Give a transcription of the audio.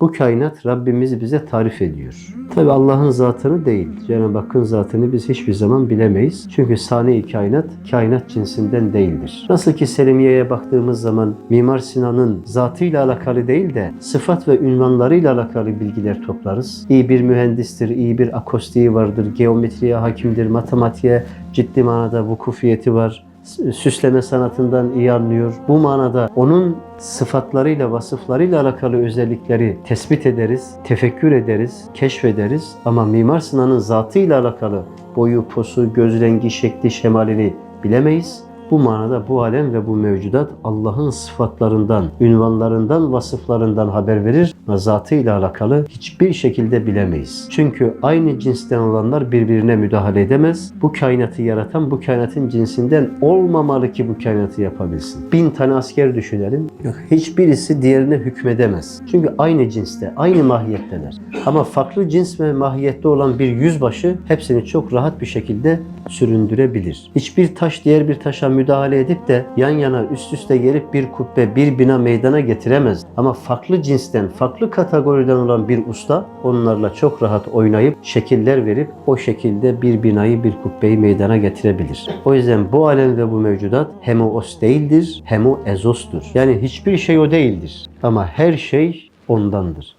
Bu kainat Rabbimiz bize tarif ediyor. Tabi Allah'ın zatını değil, Cenab-ı Hakk'ın zatını biz hiçbir zaman bilemeyiz. Çünkü sani kainat, kainat cinsinden değildir. Nasıl ki Selimiye'ye baktığımız zaman Mimar Sinan'ın zatıyla alakalı değil de sıfat ve ünvanlarıyla alakalı bilgiler toplarız. İyi bir mühendistir, iyi bir akostiği vardır, geometriye hakimdir, matematiğe ciddi manada vukufiyeti var süsleme sanatından iyi anlıyor. Bu manada onun sıfatlarıyla, vasıflarıyla alakalı özellikleri tespit ederiz, tefekkür ederiz, keşfederiz. Ama Mimar Sinan'ın zatıyla alakalı boyu, posu, göz rengi, şekli, şemalini bilemeyiz. Bu manada bu alem ve bu mevcudat Allah'ın sıfatlarından, ünvanlarından, vasıflarından haber verir ama zatıyla alakalı hiçbir şekilde bilemeyiz. Çünkü aynı cinsten olanlar birbirine müdahale edemez. Bu kainatı yaratan bu kainatın cinsinden olmamalı ki bu kainatı yapabilsin. Bin tane asker düşünelim. Yok, hiçbirisi diğerine hükmedemez. Çünkü aynı cinste, aynı mahiyetteler. Ama farklı cins ve mahiyette olan bir yüzbaşı hepsini çok rahat bir şekilde süründürebilir. Hiçbir taş diğer bir taşa müdahale edip de yan yana üst üste gelip bir kubbe, bir bina meydana getiremez. Ama farklı cinsten, farklı kategoriden olan bir usta onlarla çok rahat oynayıp şekiller verip o şekilde bir binayı, bir kubbeyi meydana getirebilir. O yüzden bu alem ve bu mevcudat hemos değildir, hemo ezostur. Yani hiçbir şey o değildir. Ama her şey ondandır.